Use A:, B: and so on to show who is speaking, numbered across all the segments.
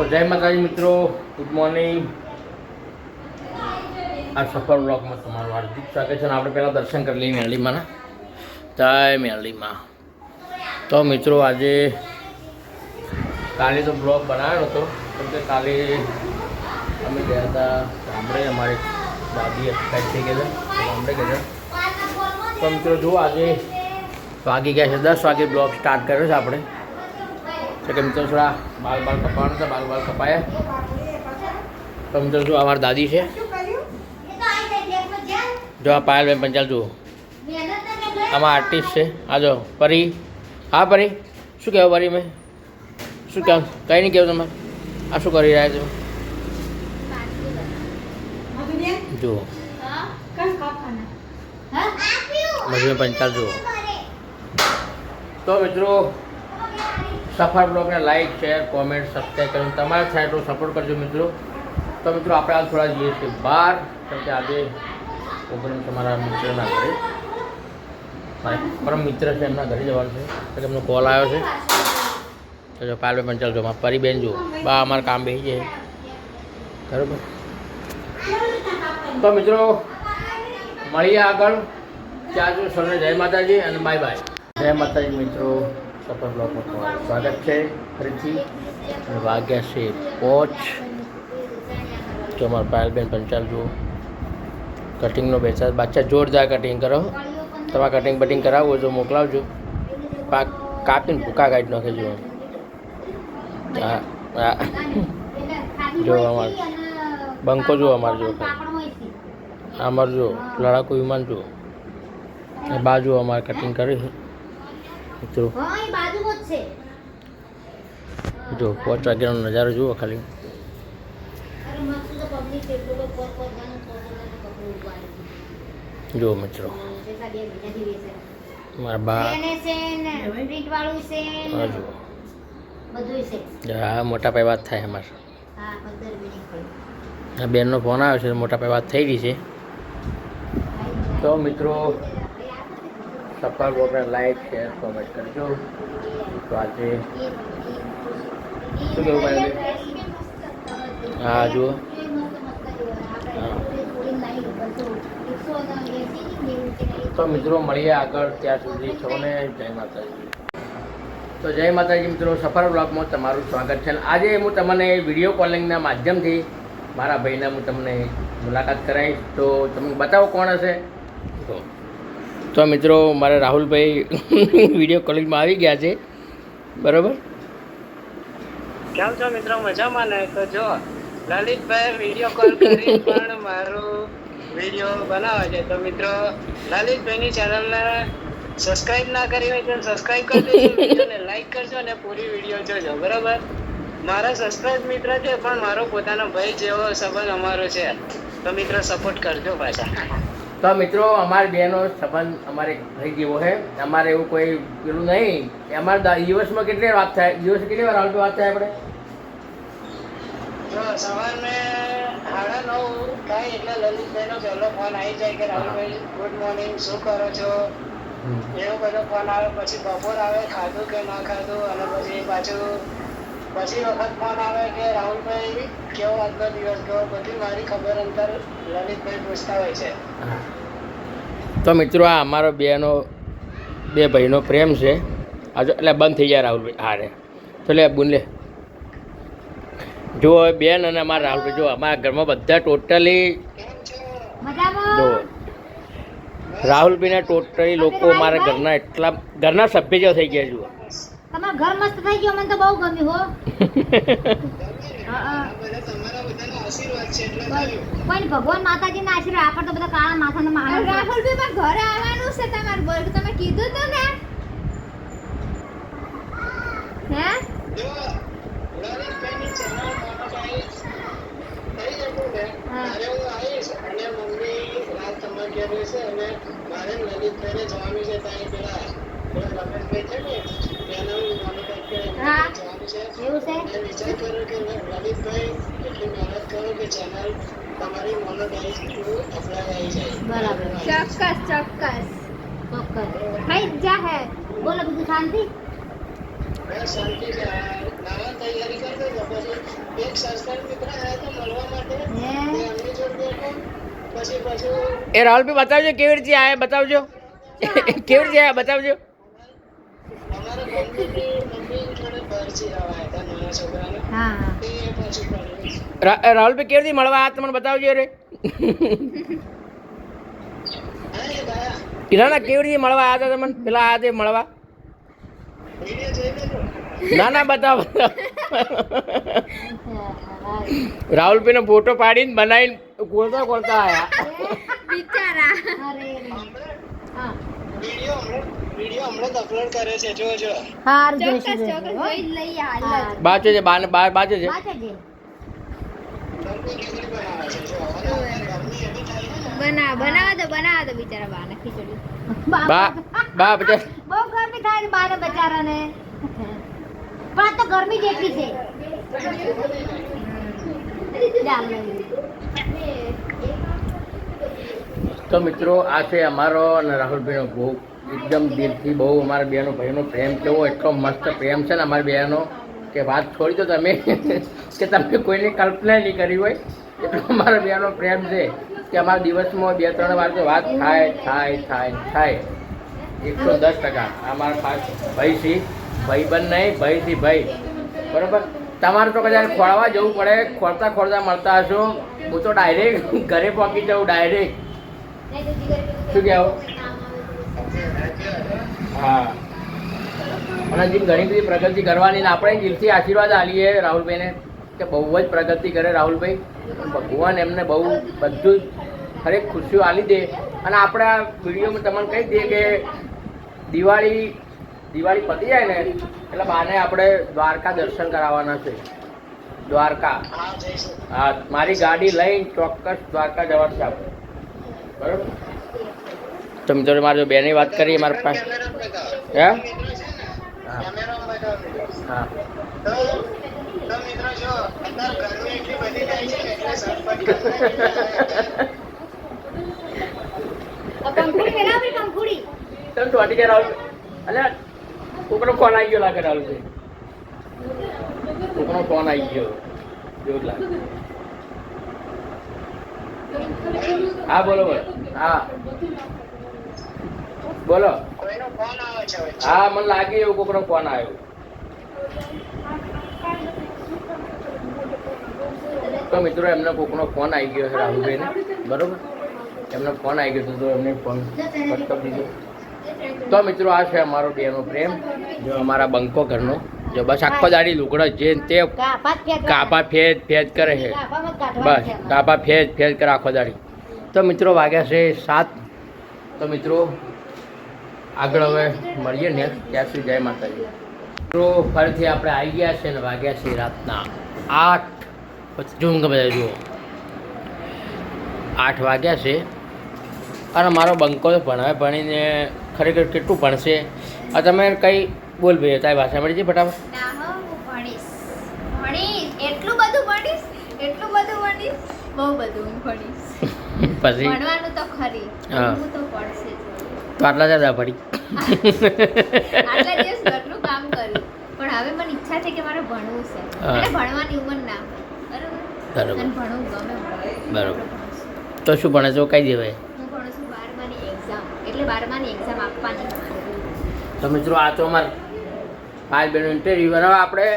A: તો જય માતાજી મિત્રો ગુડ મોર્નિંગ આ સફર બ્લોગમાં તમારું હાર્દિક સ્વાગત છે અને આપણે પહેલાં દર્શન કરી લઈએ મેરલીમાંના જય મેરલીમાં તો મિત્રો, આજે કાલે તો બ્લોગ બનાવ્યો હતો. કેમ કે કાલે અમે ગયા હતા ગામડે, અમારે દાદી એક્સપાયર થઈ ગયા હતા ગામડે ગયા તો મિત્રો, જુઓ આજે વાગી ગયા છે, દસ વાગે બ્લોગ સ્ટાર્ટ કર્યો છે આપણે. તો કે મિત્રો થોડા બાલ બાલ કપાવવાના હતા બાલ બાલ કપાયા. તો મિત્રો જો અમારી દાદી છે? જો આ પાયલબેન પંચાલ જુઓ. આમાં આર્ટિસ્ટ છે. આ જો પરી. હા પરી. શું કહેવું પરી મેં શું કહેવું? કંઈ નહીં કહેવું તમારે આ શું કરી રહ્યા છો? જુઓ. મજૂર પંચાલ જુઓ. તો મિત્રો સફર બ્લોગને લાઇક શેર કોમેન્ટ સબસ્ક્રાઈબ કરીને તમારા એટલું સપોર્ટ કરજો મિત્રો. તો મિત્રો આપણે હાલ થોડા જઈએ છીએ બહાર કેમ કે આજે ઓગણીસ તમારા મિત્રના ઘરે. પરમ મિત્ર છે એમના ઘરે જવાનું છે. એટલે એમનો કોલ આવ્યો છે. તો જો પાલવે પંચાલ જો મારા પરીબેન જો બા અમારું કામ બેસી જાય. બરાબર? તો મિત્રો, મળીએ આગળ. ત્યાં જો સૌને જય માતાજી અને બાય બાય જય માતાજી મિત્રો. સફર બ્લોગમાં તમારું સ્વાગત છે ફરીથી. વાગ્યા છે પોચ. તો અમારા પાયલબેન પંચાલ જુઓ. કટિંગનો બેસા બાદશાહ જોરદાર કટિંગ કરો. તમારે કટિંગ બટિંગ કરાવવું હોય તો મોકલાવજો. પાક કાપીને ભૂકા કાઢી નાખેજો હા હા જો અમાર બંકો જો અમાર જો અમાર જો લડાકુ વિમાન જો બાજુ અમારે કટિંગ કરી મિત્રો. જો પાંચ વાગ્યાનો નજારો જુઓ ખાલી. જુઓ મિત્રો. મારા બા હા મોટા પાયે વાત થાય અમારે. બેનનો ફોન આવ્યો છે મોટા પાયે વાત થઈ રહી છે. તો મિત્રો સફળ વગર લાઈક શેર કોમેન્ટ કરજો. તો આજે શું કેવું ભાઈ? હા, જુઓ. તો મિત્રો, મળીએ આગળ ત્યાં સુધી. સૌને જય માતાજી. તો જય માતાજી મિત્રો સફર બ્લોગમાં તમારું સ્વાગત છે. આજે હું તમને વીડિયો કોલિંગના માધ્યમથી મારા ભાઈને હું તમને મુલાકાત કરાવીશ. તો તમે બતાવો કોણ હશે? તો તો મિત્રો મારા રાહુલભાઈ વીડિયો કોલિંગમાં આવી ગયા છે. બરાબર?
B: કેમ છો મિત્રો? મજામાં ને? તો જો લલિતભાઈ વીડિયો કોલ કરી પણ મારું વીડિયો બનાવે છે. તો મિત્રો લલિતભાઈની ચેનલને સબસ્ક્રાઇબ ના કરી હોય તો સબસ્ક્રાઇબ કરી દેજો અને લાઈક કરજો અને પૂરી વીડિયો જોજો. બરાબર? મારા સબસ્ક્રાઇબ મિત્ર છે પણ મારો પોતાનો ભાઈ જેવો સંબંધ અમારો છે. તો મિત્રો સપોર્ટ કરજો પાછા.
A: તો મિત્રો અમારે બેનો સંબંધ અમારે થઈ ગયો છે અમારે એવું કોઈ પેલું નહીં. અમારે દિવસમાં કેટલી વાત થાય? દિવસ કેટલી વાર આવતી વાત થાય આપણે?
B: જો સવારને સાડા નવ થાય એટલે લલિતભાઈનો પહેલો ફોન આવી જાય કે રાહુલભાઈ ગુડ મોર્નિંગ શું કરો છો? એવો બધો ફોન આવે પછી બપોર આવે ખાધું કે ના ખાધું? અને પછી પાછું પછી વખત ફોન આવે કે રાહુલભાઈ કેવો આજનો દિવસ ગયો બધી મારી ખબર અંતર લલિતભાઈ પૂછતા હોય છે.
A: તો મિત્રો આ અમારો બેનો બે ભાઈનો પ્રેમ છે. આ એટલે બંધ થઈ જાય રાહુલભાઈ હારે તો લે બુન લે. જો હવે બેન અને અમારા રાહુલભાઈ જો અમારા ઘરમાં બધા ટોટલી જો રાહુલભાઈના ટોટલી લોકો અમારા ઘરના એટલા ઘરના સભ્ય જેવા થઈ ગયા જુઓ.
C: તમારું ઘર મસ્ત થઈ ગયું મને તો બહુ ગમ્યું હો. નહીં, ભગવાન માતાજી ના આશીર્વાદ આપણે તો બધા કાળા માથાના માણસ છે.
D: રાહુલભાઈ પણ ઘરે આવવાનું છે તમારે બોલ તમે કીધું તો ને. હે?
B: થઈ જશે ને જવાનું છે ત્યાં પેલા રમેશભાઈ છે ને હું મોનોટાઈઝ
C: હા.
B: જવાનું છે
C: એવું છે
B: મેં વિચાર કર્યો કે લલિતભાઈ એટલી મહેનત કરો કે ચેનલ તમારી મોનોટાઈઝ થ્રુ અપલાય આવી જાય
C: બરાબર
D: ચોક્કસ ચોક્કસ
C: ચોક્કસ થઈ જ જા હે બોલો બીજું શાંતિ
B: બસ શાંતિ છે આ નાવાની તૈયારી કરી દો પછી એક સંસ્કાર મિત્ર આવ્યા હતા મળવા માટે
C: હે
B: તે એમની જોડે બેઠો પછી પાછું
A: એ રાહુલભાઈ બતાવજો કેવી રીતે આયા બતાવજો કેવી રીતે આયા બતાવજો
B: અમારા મમ્મીની મમ્મી જોડે બહારથી આવ્યા હતા નાના છોકરાને
C: હા
B: તે? પછી પડ્યું
A: રા- રાહુલભાઈ કેવી રીતે મળવા આ તમને બતાવજો રે
B: હા
A: ના કેવી રીતે મળવા આવ્યા હતા તમને? પેલા આ મળવા. ના ના બતાવો રાહુલભાઈનો ફોટો પાડીને બનાવીને ગોળતા ગોળતા આવ્યા
D: બિચારા.
C: અરે હા.
B: વીડિયો હમણાં જ અપલોડ કર્યો છે જોજો.
C: હાર જોઈશું
D: ચોક્કસ
C: જોઈશું,
D: જોઈ જ હાલ જ.
A: બાજુ છે બાને
B: ગરમી એવી છે.
D: બના બનાવા તો બનાવા તો બિચારા બાને ખીચડી.
A: બા બા બધા
C: બહુ ગરમી થાય છે બાને બચારાને. પણ તો ગરમી જેટલી છે.
A: તો મિત્રો આ છે અમારો અને રાહુલભાઈનો બહુ એકદમ દિલથી બહુ અમારા બેનો ભાઈનો પ્રેમ કેવો એટલો મસ્ત પ્રેમ છે ને અમારી બેનો કે વાત છોડી દો તમે. કે તમે કોઈની કલ્પના નહીં કરી હોય. એટલો અમારા બેનો પ્રેમ છે કે અમારા દિવસમાં બે, ત્રણ વાર તો વાત થાય થાય થાય થાય. એકસો દસ ટકા. અમારા ખાસ ભાઈ ભાઈબંધ નહીં ભાઈ થી ભાઈ. બરાબર? તમારે તો કદાચ ખોળવા જવું પડે. ખોળતા ખોળતા મળતા હશો. હું તો ડાયરેક્ટ ઘરે પહોંચી જાઉં ડાયરેક્ટ શું કહેવું? હા. અને હજી ઘણી બધી પ્રગતિ કરવાની આપણે દિલથી આશીર્વાદ આલીએ રાહુલભાઈને કે બહુ જ પ્રગતિ કરે રાહુલભાઈ. ભગવાન એમને બહુ બધું જ ખરેખ ખુશીઓ આલી દે. અને આપણે આ વિડીયોમાં તમને કહી દઈએ કે દિવાળી દિવાળી પતી જાય ને એટલે બાને આપણે દ્વારકા દર્શન કરાવવાના છે. દ્વારકા.
B: હા
A: હા મારી ગાડી લઈને ચોક્કસ દ્વારકા જવાનું છે આપણે. બરોબર? તો જોડે મારે બેની વાત કરી મારા પાસે. હે? તમે કોકનો ફોન આવી ગયો લાગે રાહુલ કોકનો ફોન આવી ગયો. લાગે. હા બોલો બોલો. હા. બોલો.
B: કોઈનો ફોન આવે છે
A: હા મને લાગે એવું કોકનો ફોન આવ્યો. તો મિત્રો એમને કોકનો ફોન આવી ગયો છે રાહુલભાઈને. બરોબર? એમનો ફોન આવી ગયો તો એમને ફોન કટ કરી દીધો. તો મિત્રો આ છે અમારો બેનો પ્રેમ જો અમારા બંકો ઘરનો. જો બસ આખો દાડી લુગડો જે તે
C: કાપા.
A: ફેજ ફેજ કરે છે. બસ કાપા ફેજ ફેજ કરે આખો દાડી. તો મિત્રો વાગ્યા છે સાત. તો મિત્રો આગળ હવે મળીએ ને ત્યાં સુધી જય માતાજી. મિત્રો ફરીથી આપણે આવી ગયા છે ને વાગ્યા છે રાતના આઠ. પછી જો ગમે જુઓ. આઠ વાગ્યા છે. અને મારો બંકો તો ભણાવે ભણીને ખરેખર કેટલું ભણશે? આ તમે કંઈ બોલ ભાઈ તારી ભાષા મળી છે ફટાફટ?
D: ના હો હું ભણીશ. ભણીશ. એટલું બધું ભણીશ? એટલું બધું ભણીશ? બહુ બધું ભણીશ.
A: પછી?
D: ભણવાનું તો ખરી
A: હા.
D: તો પડશે.
A: તો આટલા દાદા પડી.
D: આટલા દિવસ ઘરનું કામ કર્યું. પણ હવે મને ઈચ્છા છે કે મારે ભણવું છે.
A: હા.
D: ભણવાની ઉંમર ના બરાબર? અને ભણવું ગમે. મને.
A: તો શું ભણે છો? કઈ દેવાય?
D: હું ભણું છું બારમાની એક્ઝામ એટલે બારમાની એક્ઝામ આપવાની
A: તો મિત્રો આ તો અમાર પાંચ બેન ઇન્ટરવ્યૂ અને આપણે.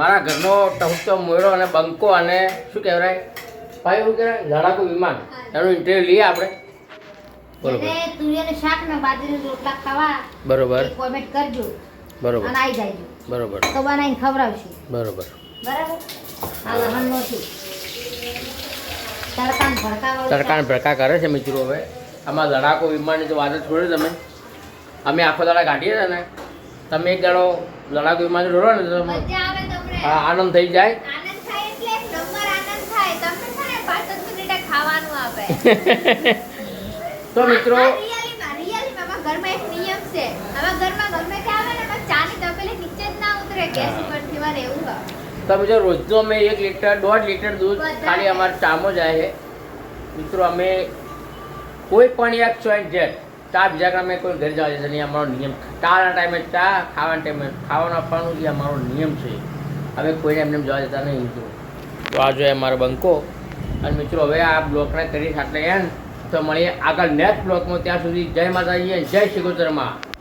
A: મારા ઘરનો ટહુકતો મોયરો અને બંકો અને શું કહેવાય? ભાઈ શું કહેવાય? લડાકુ વિમાન. એનું ઇન્ટરવ્યૂ લઈએ આપણે. બરોબર.
C: જેને શાક ને બાજરીના રોટલા ખાવા
A: બરોબર.
C: કોમેન્ટ કરજો.
A: બરોબર.
C: અને આવી જાયજો
A: બરોબર.
C: તો બનાવીને ખવડાવશું.
A: બરોબર.
C: બરાબર? આ લહણ નથી તડકાને ભડકાવાળું
A: તડકાને ભડકા કરે છે મિત્રો હવે. આમાં લડાકો વિમાનની તો વાત છોડી તમે. અમે આખો દાડા કાઢીએ ને. તમે એક દાડો લડાકો વિમાન જોડો ને તો હા આનંદ થઈ જાય.
D: આનંદ થાય એટલે નંબર આનંદ થાય. તમને છે ને પાંચ જ ખાવાનું આપે.
A: તો મિત્રો
D: આ રિયાલીમાં રિયાલીમાં ઘરમાં એક નિયમ છે. અમારા ઘરમાં ગમે તે આવે ને એમાં ચાની તપેલી નીચે જ ના ઉતરે ગેસ ઉપરથી મારે એવું હોય.
A: તો મિત્રો રોજનું અમે એક લીટર દોઢ લીટર દૂધ ખાલી અમારે ચામો જાય છે. મિત્રો અમે કોઈ પણ એક ચોઈન્ટ જેટ ચા બીજા કામે કોઈ ઘરે જવા જશે નહીં અમારો નિયમ ચાના ટાઈમે ચા ખાવાના ટાઈમે ખાવાનું આપવાનું એ અમારો નિયમ છે. અમે કોઈને એમને જવા દેતા નહીં મિત્રો. તો આ જોઈએ અમારો બંકો. અને મિત્રો હવે આ બ્લોકને કરી આટલે એન્ડ તો મળીએ આગળ નેક્સ્ટ બ્લોકમાં ત્યાં સુધી જય માતાજી જય શ્રી ગોચરમાં